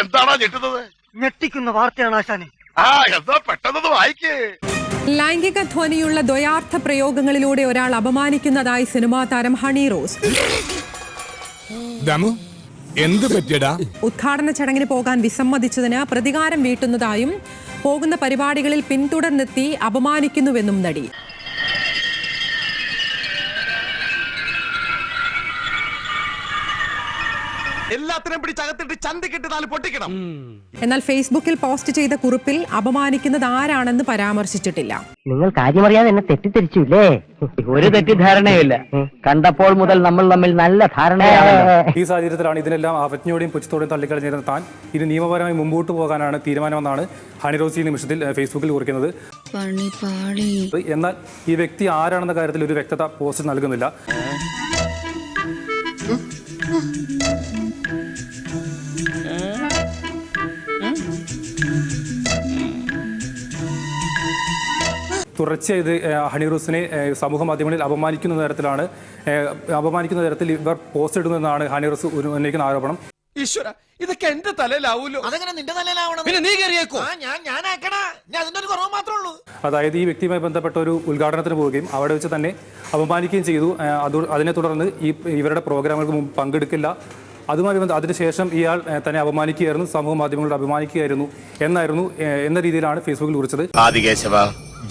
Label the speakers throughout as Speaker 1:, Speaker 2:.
Speaker 1: എന്താണോ ഞെട്ടുന്നത്?
Speaker 2: ഞെട്ടിക്കുന്ന വാർത്തയാണ് ആശാനെ.
Speaker 1: ആ എന്താ പെട്ടെന്ന് വായിക്കേ.
Speaker 3: ലൈംഗിക ധ്വനിയുള്ള ദ്വയാർത്ഥ പ്രയോഗങ്ങളിലൂടെ ഒരാൾ അപമാനിക്കുന്നതായി സിനിമാ താരം ഹണി റോസ്.
Speaker 4: ദമു എന്ത് പറ്റിയടാ?
Speaker 3: ഉദ്ഘാടന ചടങ്ങിന് പോകാൻ വിസമ്മതിച്ചതിന് പ്രതികാരം വീട്ടുന്നതായും പോകുന്ന പരിപാടികളിൽ പിന്തുടർന്നെത്തി അപമാനിക്കുന്നുവെന്നും നടി.
Speaker 5: എല്ലാത്തിനും പിടിച്ചകത്തിട്ട് ചന്തിക്കിട്ട് നാല് പൊട്ടിക്കണം.
Speaker 3: എന്നാൽ ഫേസ്ബുക്കിൽ പോസ്റ്റ് ചെയ്ത കുറിപ്പിൽ അപമാനിക്കുന്നത് ആരാണെന്ന് പരാമർശിച്ചിട്ടില്ല.
Speaker 2: നിങ്ങൾ കാര്യമറിയാതെ എന്നെ തെറ്റിദ്ധരിച്ചില്ലേ?
Speaker 6: ഒരു തെറ്റിദ്ധാരണയില്ല കണ്ടപ്പോൾ മുതൽ നമ്മൾ തമ്മിൽ നല്ല ധാരണയാണ്
Speaker 7: ഈ സാഹചര്യത്തിലാണ് ഇതിനെല്ലാം അവജ്ഞയോടെയും പുച്ഛത്തോടെയും തള്ളിക്കളഞ്ഞിരുന്ന താൻ. ഇനി നിയമപരമായി മുമ്പോട്ട് പോകാനാണ് തീരുമാനമെന്നാണ് ഹണിറോസി ഈ നിമിഷത്തിൽ ഫേസ്ബുക്കിൽ കുറിക്കുന്നത്. എന്നാൽ ഈ വ്യക്തി ആരാണെന്ന കാര്യത്തിൽ ഒരു വ്യക്തത പോസ്റ്റ് നൽകുന്നില്ല. തുടർച്ചയായി ഇത് ഹണിറൂസിനെ സമൂഹ മാധ്യമങ്ങളിൽ അപമാനിക്കുന്ന തരത്തിലാണ് അപമാനിക്കുന്ന തരത്തിൽ ഇവർ പോസ്റ്റ് ഇടുന്നതെന്നാണ് ഒരു- ഉന്നയിക്കുന്ന ആരോപണം.
Speaker 5: ഈശ്വര ഇതൊക്കെ എന്റെ തലയിലാവൂലോ?
Speaker 8: അതെങ്ങനെ നിന്റെ തലയിലാവണം?
Speaker 5: പിന്നെ നീ കയറിയേക്കോ?
Speaker 8: ആ ഞാൻ ആക്കണാ ഞാൻ അതിന്റെ ഒരു കുറവ് മാത്രമേ ഉള്ളൂ.
Speaker 7: അതായത് ഈ വ്യക്തിയുമായി ബന്ധപ്പെട്ട ഒരു ഉദ്ഘാടനത്തിന് പോവുകയും അവിടെ വെച്ച് തന്നെ അപമാനിക്കുകയും ചെയ്തു. അത് അതിനെ തുടർന്ന് ഈ ഇവരുടെ പ്രോഗ്രാമുകൾക്ക് മുമ്പ് പങ്കെടുക്കില്ല. അതുമായി ബന്ധ അതിനുശേഷം ഇയാൾ തന്നെ അപമാനിക്കുകയായിരുന്നു. സമൂഹ മാധ്യമങ്ങളോട് അപമാനിക്കുകയായിരുന്നു എന്നായിരുന്നു എന്ന രീതിയിലാണ് ഫേസ്ബുക്കിൽ കുറിച്ചത്.
Speaker 1: ആദികേശവ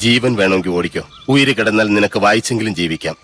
Speaker 1: ജീവൻ വേണമെങ്കിൽ ഓടിക്കോ. ഉയിര് കിടന്നാൽ നിനക്ക് വായിച്ചെങ്കിലും ജീവിക്കാം.